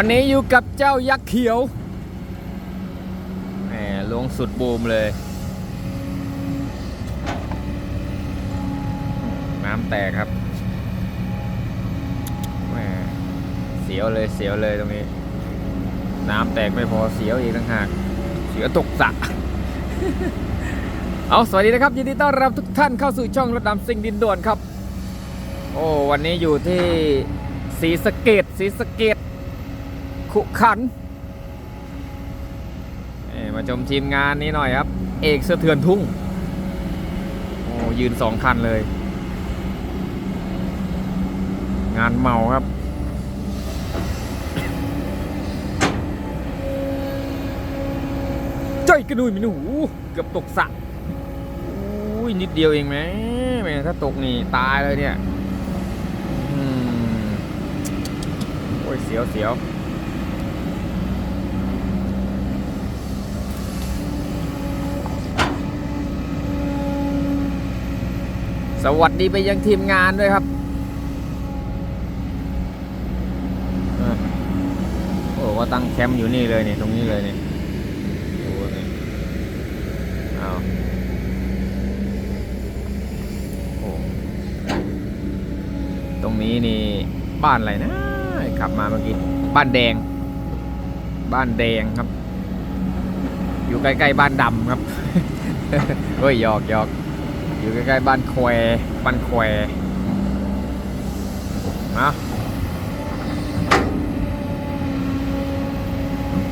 วันนี้อยู่กับเจ้ายักษ์เขียวแหมลงสุดบูมเลย น้ำแตกครับแหมเสียวเลยเสียวเลยตรงนี้ น้ำแตกไม่พอเสียวอีกต่างหาก เสียวตกสระเอาสวัสดีนะครับยินดีต้อนรับทุกท่านเข้าสู่ช่องรถดำสิ่งดินด่วนครับ โอ้วันนี้อยู่ที่สีสเกตสีสเกต ขุขันมาชมทีมงานนี้หน่อยครับ เอกเสะเทือนทุ่ง โอ้ยืนสองคันเลย งานเมาครับจ้อยกระนุยมินหูเกือบตกสระอุ้ยนิดเดียวเองไหมแม่ถ้าตกนี่ตายเลยเนี่ยโอ้ยเสียวเสียว สวัสดีไปยังทีมงานด้วยครับอะโอ้ว่าตั้งแคมป์อยู่นี่เลยนี่ตรงนี้เลยนี่ดูนี่เอาโอ้ตรงนี้นี่บ้านอะไรนะขับมาเมื่อกี้บ้านแดง บ้านแดงครับ อยู่ใกล้ๆบ้านดำครับเฮ้ยหยอกหยอก อยู่ใกล้ๆบ้านแควบ้านแควนะ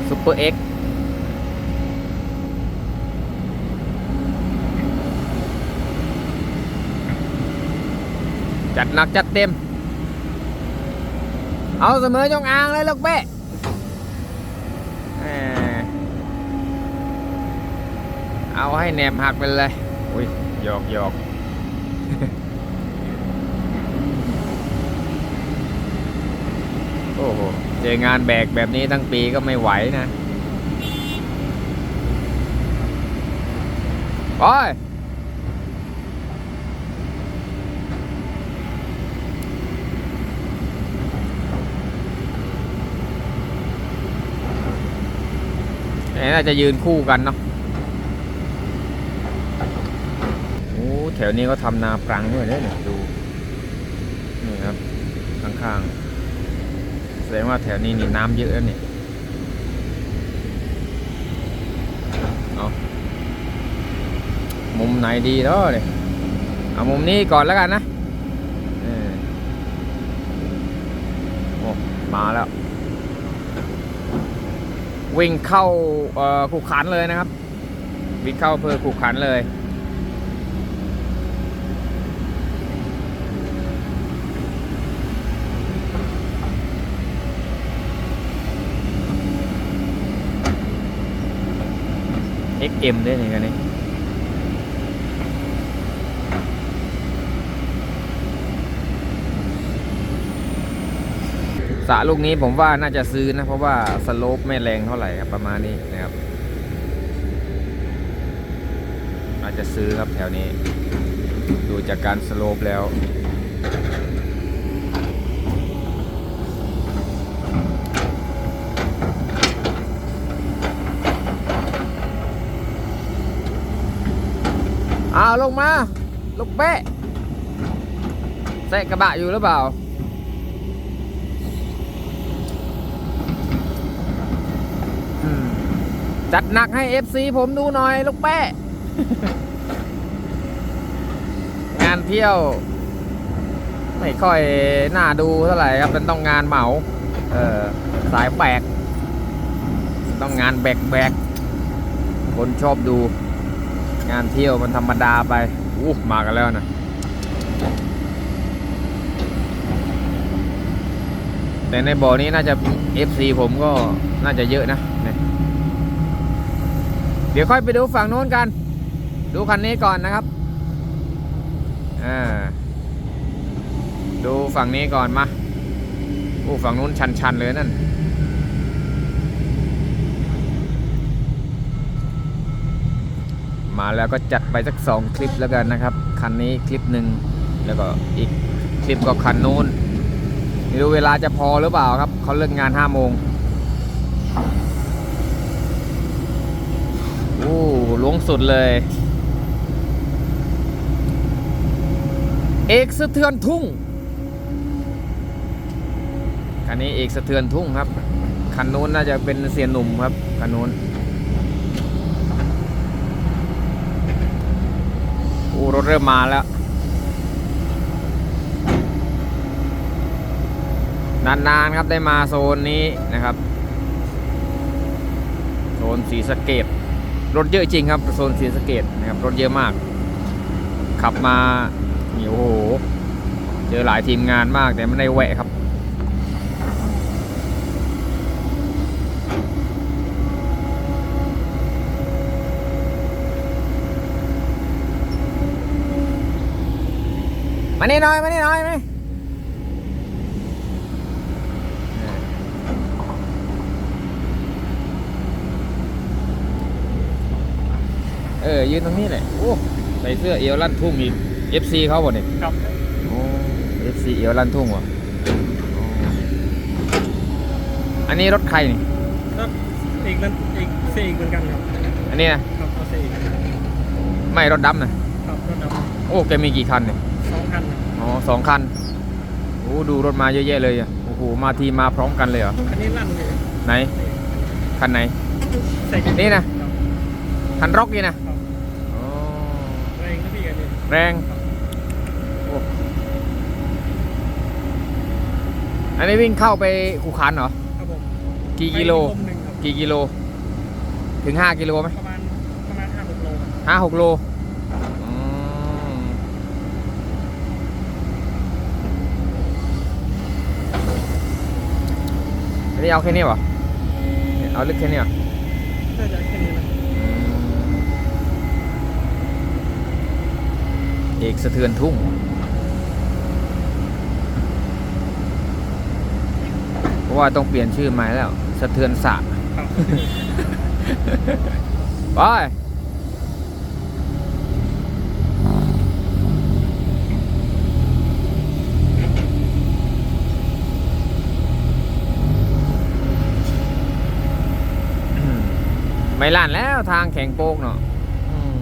ซุปเปอร์เอ็กจัดหนักจัดเต็ม เอาเสมอจงอางเลยลูกเป๊ะเอาให้แหนบหักไปเลย อุ้ย หยอกหยอกโอ้โห เจองานแบกแบบนี้ทั้งปีก็ไม่ไหวนะไปน่าจะยืนคู่กันเนาะโอ้ แถวนี้ก็ทำนาปรังด้วยเนี่ยดู นี่ครับ ข้างๆ แสดงว่าแถวนี้นี่น้ำเยอะแล้วเนี่ยเอามุมไหนดีเนาะเนี่ยเอามุมนี้ก่อนแล้วกันนะโอ้มาแล้ว วิ่งเข้าเอ่อขุขันเลยนะครับ วิ่งเข้าอำเภอขุขันเลย XM ด้วยนี่กันนี่สระลูกนี้ผมว่าน่าจะซื้อนะ เพราะว่าสโลปไม่แรงเท่าไหร่ครับประมาณนี้นะครับอาจจะซื้อครับแถวนี้ ดูจากการสโลปแล้ว อ้าวลงมาลูกเป๊ะแซะกระบะอยู่หรือเปล่าจัดหนักให้ FC ผมดูหน่อยลูกแป้งานเที่ยว ไม่ค่อยน่าดูเท่าไหร่ครับมันต้องงานเหมา เออสายแบกต้องงานแบกแบกคนชอบดู งานเที่ยวมันธรรมดาไปอู้มากันแล้วนะแต่ในบ่อนี้น่าจะ FC ผมก็น่าจะเยอะนะเดี๋ยวค่อยไปดูฝั่งโน้นกัน ดูคันนี้ก่อนนะครับอ่าดูฝั่งนี้ก่อนมาโอ้ฝั่งนู้นชันๆเลยนั่น มาแล้วก็จัดไปสัก 2 คลิปแล้วกันนะครับ คันนี้คลิปหนึ่งแล้วก็อีกคลิปก็คันนู้นไม่รู้เวลาจะพอหรือเปล่าครับเขาเลิกงาน5โมงโอ้ล้วงสุดเลย เอกสะเทือนทุ่ง คันนี้เอกสะเทือนทุ่งครับ คันนู้นน่าจะเป็นเสียนหนุ่มครับ คันนู้น รถเริ่มมาแล้ว นานๆครับได้มาโซนนี้นะครับ โซนสีสเกตรถเยอะจริงครับ โซนสีสเกตนะครับรถเยอะมาก ขับมานี่โอ้โห เจอหลายทีมงานมากแต่ไม่ได้แวะครับ นี่หน่อยมานี่หน่อยไหมเออยืนตรงนี้แหละโอ้ใส่เสื้อเอวลั่นทุ่งอีก FC เขาบ่เนี่ยครับโอ้ FC เอวลั่นทุ่งว่ะอ๋ออันนี้รถใครนี่แล้วเอกนั้นเอกเซเอกเหมือนกันครับอันนี้นะครับเอาเซเอกไม่รถดำนะ ครับรถดโอ้แกมีกี่คันเนี่ย สองคันโอ้ดูรถมาเยอะแยะเลยอะโอ้โหมาทีมาพร้อมกันเลยเหรออันนี้ลั่นเลยไหนคันไหนใส่กันี่นะครับคันร็อกนี่นะครับอ๋อแรงนะพี่อันนี้แรงโอ้อันนี้วิ่งเข้าไปขู่ขันเหรอครับผมกี่กิโลไปมหนึ่งครับกี่กิโล ถึง5กิโลไหมประมาณประมาณห้าหกโลครับห้าหกโลอืมอั นนี้เอาแค่นี้เหรอเนี่ยเอาลึกแค่นี้เหรอน่าจะแค่นี้นะอืมเอกสะเทือนทุ่งเพราะว่าต้องเปลี่ยนชื่อใหม่แล้ว สะเทือนสะครับไป ไม่ลั่นแล้วทางแข็งโป๊กเนาะอืม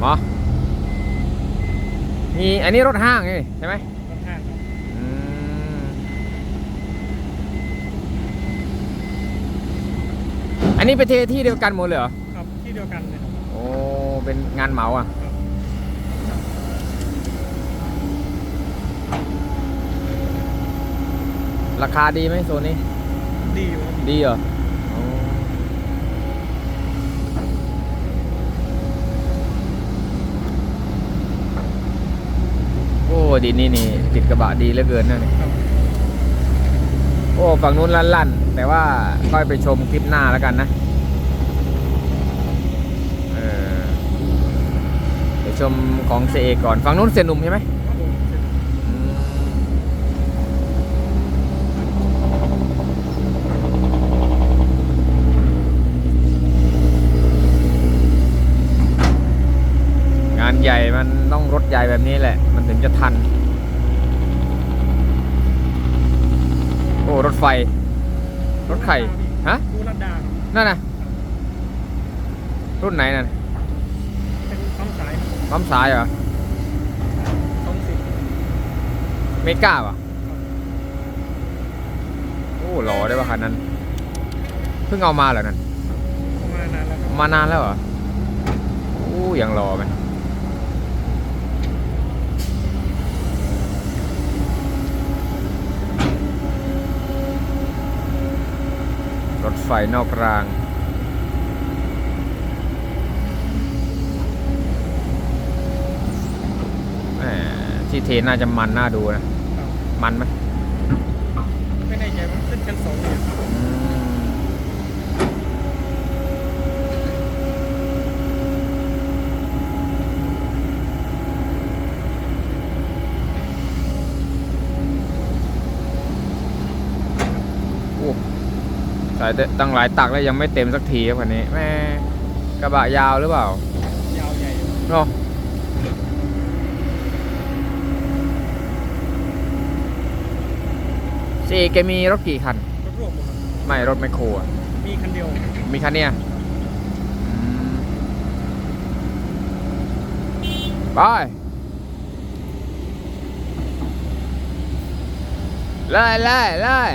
หมอมีอันนี้รถห้างนี่ใช่ไหมรถห้างครับอืมอันนี้ไปเทที่เดียวกันหมดเลยเหรอ ครับ ที่เดียวกันเลยครับโอ้ เป็นงานเหมาอะราคาดีไหมโซนนี้ ดีอยู่ครับ ดีเหรอโอ้โอ้ดินนี่นี่ติดกระบะดีเหลือเกินนะนี่โอ้ฝั่งนู้นลั่นๆ แต่ว่าค่อยไปชมคลิปหน้าแล้วกันนะเออไปชมของเซเอก่อนฝั่งนู้นเสียหนุ่มใช่ไหม ครับผมเสร็จ อืมงานใหญ่มันต้องรถใหญ่แบบนี้แหละ มันถึงจะทัน โอ้ รถไฟ รถไข่ฮะดูรัดดาครับนั่นน่ะ รุ่นไหนนั่นเป็นท้องสายปั๊มสายเหรอท้องสิบเมก้าป่ะโอ้หล่อได้ป่ะคันนั้น เพิ่งเอามาเหรอนั่นประมาณนั้นแล้วครับมานานแล้วเหรอโอ้ยังรอไหม ไฟนอกรางแหมที่เทน่าจะมันน่าดูนะครับมันไหมไม่แน่ใจว่าขึ้นชั้นสองเนี่ย อืมโอ้ ใส่ตั้งหลายตักแล้วยังไม่เต็มสักทีครับคันนี้แม่กระบะยาวหรือเปล่า ยาวใหญ่เนาะซีแกมีรถกี่คัน รถร่วมหมดครับไม่รถแมคโครอะมีคันเดียว มีคันเนี้ยอืมไป เลยเลยเลย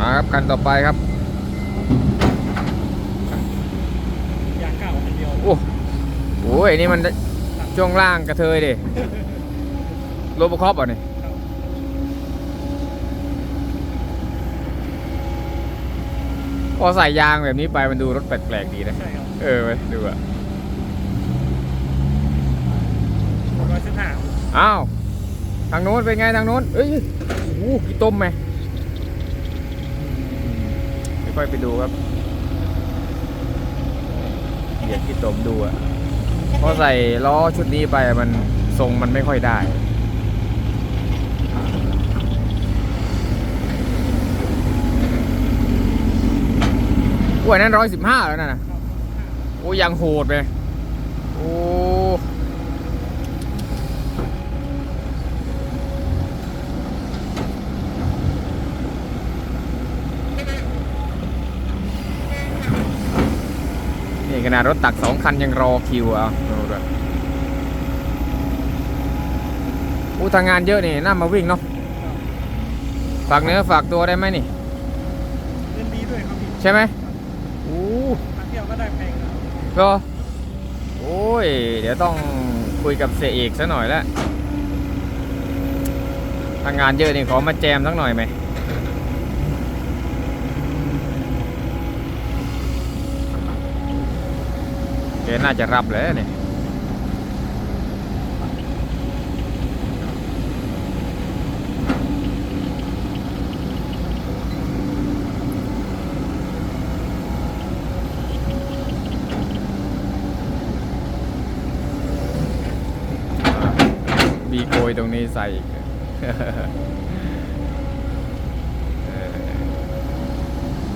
มา ครับคันต่อไปครับยางเก้าคันเดียวโอ้โหไอ้นี่มันช่วงล่างกระเทยดิโรบคอปอะนี่ครับพอใส่ยางแบบนี้ไปมันดูรถแปลกๆดีนะใช่ครับเออเว้ยดูอะร้อยสิบห้าอ้าว ทางโน้นเป็นไงทางโน้นเอ้ยโอ้โหกี่ต้มไหมไม่ ค่อยไปดูครับเดี๋ยวกี่ต้มดูอะพอใส่ล้อชุดนี้ไปมันทรงมันไม่ค่อยได้โอ้ยนั่นร้อยสิบห้าแล้วนะนะครับโอ้ยังโหดไปโอ้นี่ ขนาดรถตักสองคันยังรอคิวอะดูด้วยอู้ทางงานเยอะนี่น่ามาวิ่งเนาะครับฝากเนื้อฝากตัวได้ไหมนี่เงินดีด้วยครับพี่ใช่ไหมอู้มาเที่ยวก็ได้แพงนะครับก็โอ้ย เดี๋ยวต้องคุยกับเสียเอกซะหน่อยแล้วทางงานเยอะนี่ขอมาแจมสักหน่อยไหม แกน่าจะรับแล้วเนี่ยบีโกยตรงนี้ใส่อีกเออ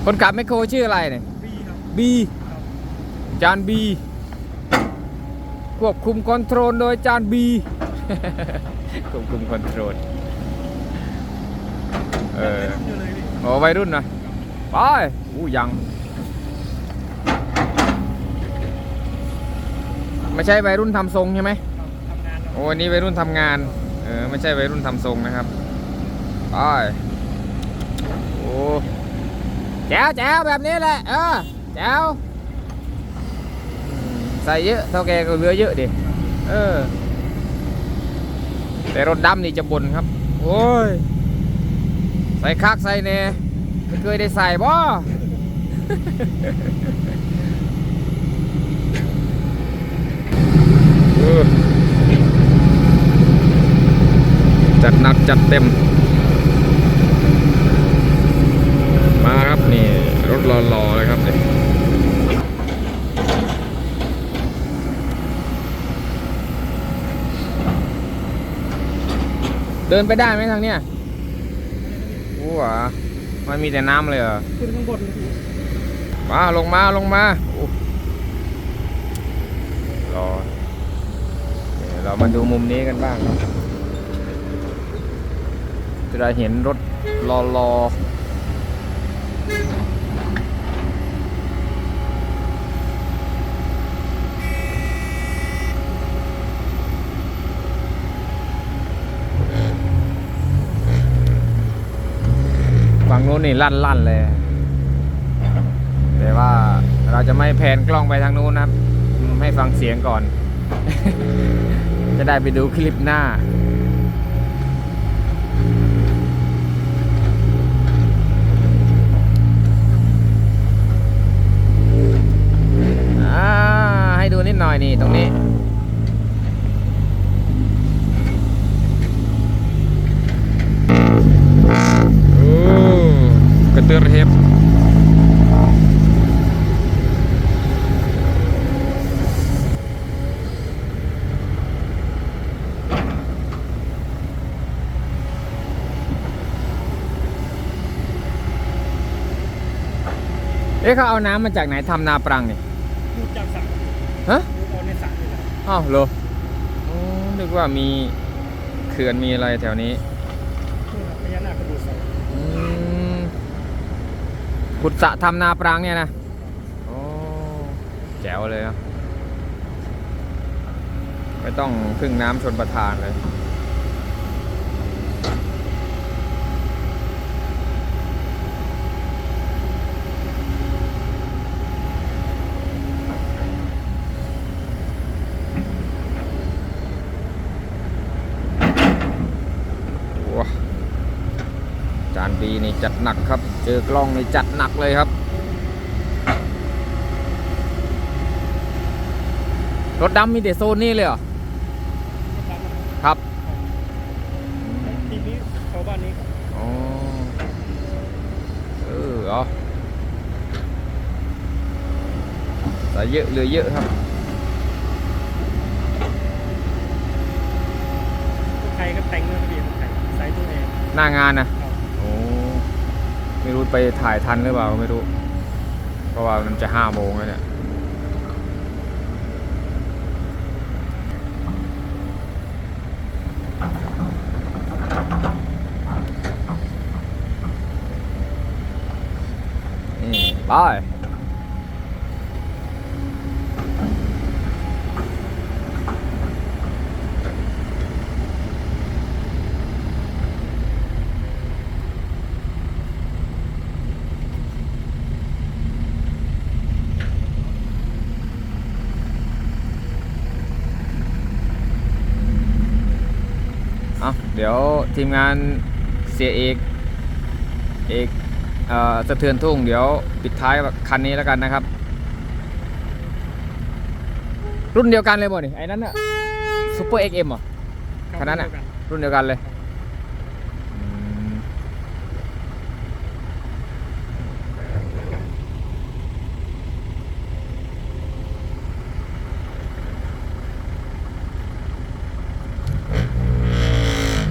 คนขับแมคโครชื่ออะไรเนี่ย บีครับ บีครับจานบี ควบคุมคอนโทรลโดยจานบีควบคุมคอนโทรลเออยังไม่รุ่นอยู่เลยพี่โอ้วัยรุ่นนะไปอู้ยัง ไม่ใช่วัยรุ่นทำทรงใช่ไหมครับทำงานเราโอ้อันนี้วัยรุ่นทำงาน เออไม่ใช่วัยรุ่นทำทรงนะครับไปโอ้แจ๋วแจ๋วแบบนี้แหละ เออแจ๋วอืม ใส่เยอะเท่าแกก็เหลือเยอะดิเออ แต่รถดำนี่จะบ่นครับ โอ้ย ใส่คักใส่เน่ไม่เคยได้ใส่บ่จัดหนักจัดเต็ม มาครับนี่ รถรอๆ เดินไปได้ไหมทางเนี้ยโอ้หวมันมีแต่น้ำเลยเหรอขึ้นข้างบนมาลงมาลงมาโอ้รอเดี๋ยวเรามาดูมุมนี้กันบ้างครับจะได้เห็นรถรอรอฝั่ง นนี่ลั่นลั่นๆเลย แต่ว่าเราจะไม่แพนกล้องไปทางนู้นนะครับ ให้ฟังเสียงก่อน จะได้ไปดูคลิปหน้าให้ดูนิดหน่อยนี่ตรงนี้ 4 гір. เอ๊ะเขาเอาน้ำมาจากไหนทำนาปรังเนี่ยดูจากสระฮะดูเอาในสระเลยอ้าวเหรออ๋อนึกว่ามีเขื่อนมีอะไรแถวนี้ ขุดสระทำนาปรังเนี่ยนะ โอ้ แจ๋วเลยนะไม่ต้องพึ่งน้ำชนประทานเลยว้าจานบีนี่จัดหนักครับเจ อกล้องนี่จัดหนักเลยครับ รถดำมีแต่โซนนี้เลยเหรอ ครับทีนี้ชาวบ้านนี้ครับอ๋อเออเหรอใส่เยอะเหลือเยอะครับใครก็แต่งเงินเปลี่ยนใส่ใส่ตัวเองหน้างานนะครับโอ้ ไม่รู้ไปถ่ายทันหรือเปล่าไม่รู้ เพราะว่ามันจะห้าโมงแล้วเนี่ยนี่ไปเอาย ดี๋ยวทีมงานเสียเอกเอกเอ่อสะเทือนทุ่ง เดี๋ยวปิดท้ายคันนี้แล้วกันนะครับ รุ่นเดียวกันเลยบ่นี่ไอ้นั้นอะซูเปอร์เอ็กเอ็มเหรอคันนั้นอะรุ่นเดียวกันเลยอืม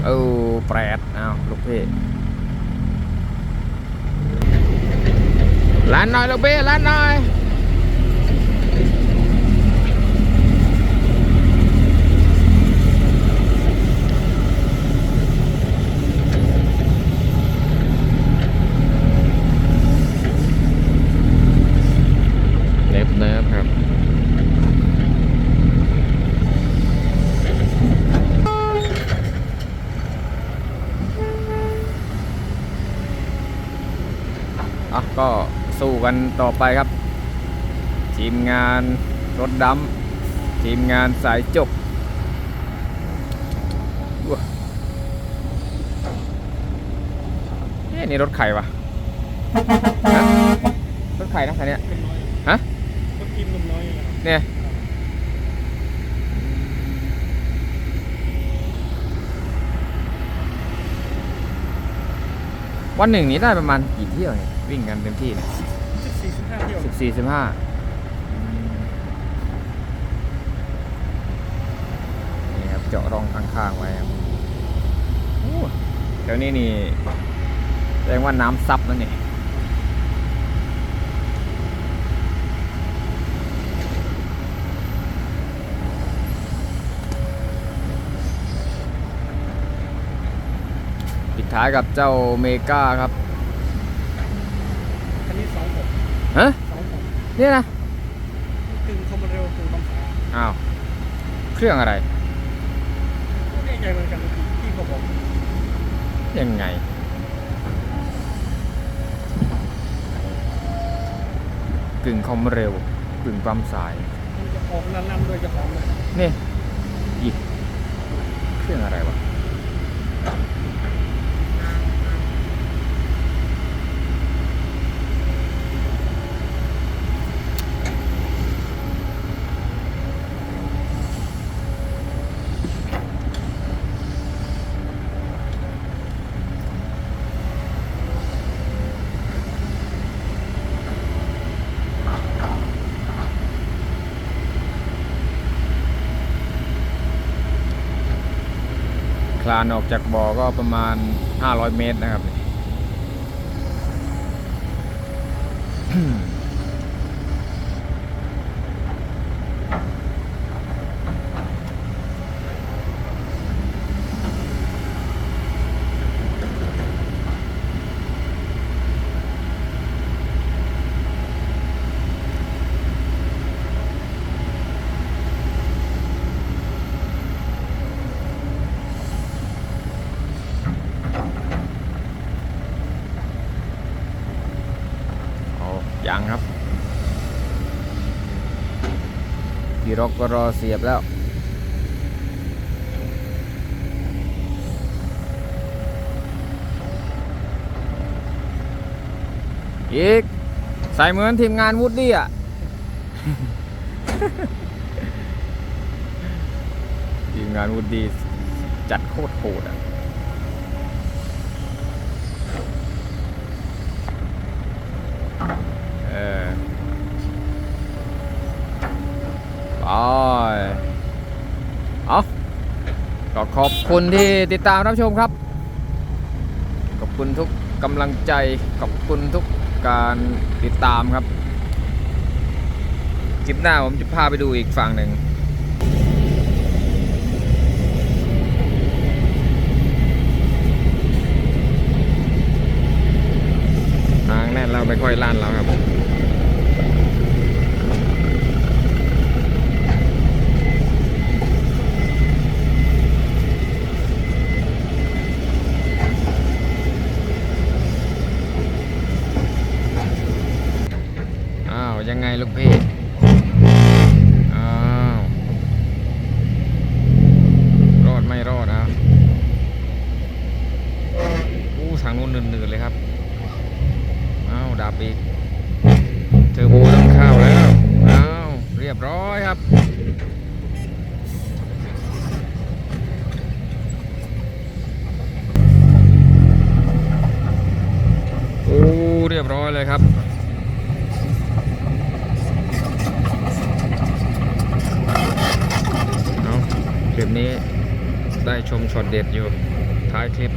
เออแปดอ้าวลูกพี่ร้านหน่อยลูกพี่ร้านหน่อย เล็บเนิร์ฟครับ อะ ก็สู้กันต่อไปครับ ทีมงานรถดำทีมงานสายจกว้าเอ๊ะนี่รถใครวะฮะรถใครนะคันเนี้ยเป็นน้อยฮะก็กินนมน้อยอยู่นะครับเนี่ยวันหนึ่งนี้ได้ประมาณกี่เที่ยวเนี่ย วิ่งกันเต็มที่เนี่ยสิบสี่สิบห้าเที่ยวสิบสี่สิบห้านี่ครับเจาะร่องข้างๆไว้ครับโอ้เดี๋ยวนี้นี่แสดงว่าน้ำซับแล้วนี่ปิดท้ายกับเจ้าเมกาครับ คันนี้สองหก ฮะ สองหก เนี่ยนะกึ่งคอมเร็วกึ่งบางสาอ้าว เครื่องอะไรไม่แน่ใจเหมือนกันเมื่อกี้ที่เขาบอกยังไงกึ่งคอมเร็วกึ่งปั๊มสายมันจะออกนั่นๆด้วยจะหอมเลยนี่อีกเครื่องอะไรวะ ลานออกจากบ่อก็ประมาณ 500 เมตรนะครับ พี่ ร็อกก็รอเสียบแล้ว อีก ใส่เหมือนทีมงานวูดดี้อะ ทีมงานวูดดี้จัดโคตรโหดอะ เออไปเอาก็ ขอบคุณที่ติดตามรับชมครับ ขอบคุณทุกกำลังใจ ขอบคุณทุกการติดตามครับ คลิปหน้าผมจะพาไปดูอีกฝั่งหนึ่งทางแน่นเราไม่ค่อยลั่นแล้วครับ อ้าว ยังไง ลูกพี่ อ้าว รอดไม่รอดอะอู้ทางนู้นนืดๆเลยครับ อ้าว ดับอีก เทอร์โบต้องเข้าแล้ว อ้าว เรียบร้อยครับ โอ้ เรียบร้อยเลยครับ เอา คลิปนี้ได้ชมช็อตเด็ดอยู่ท้ายคลิป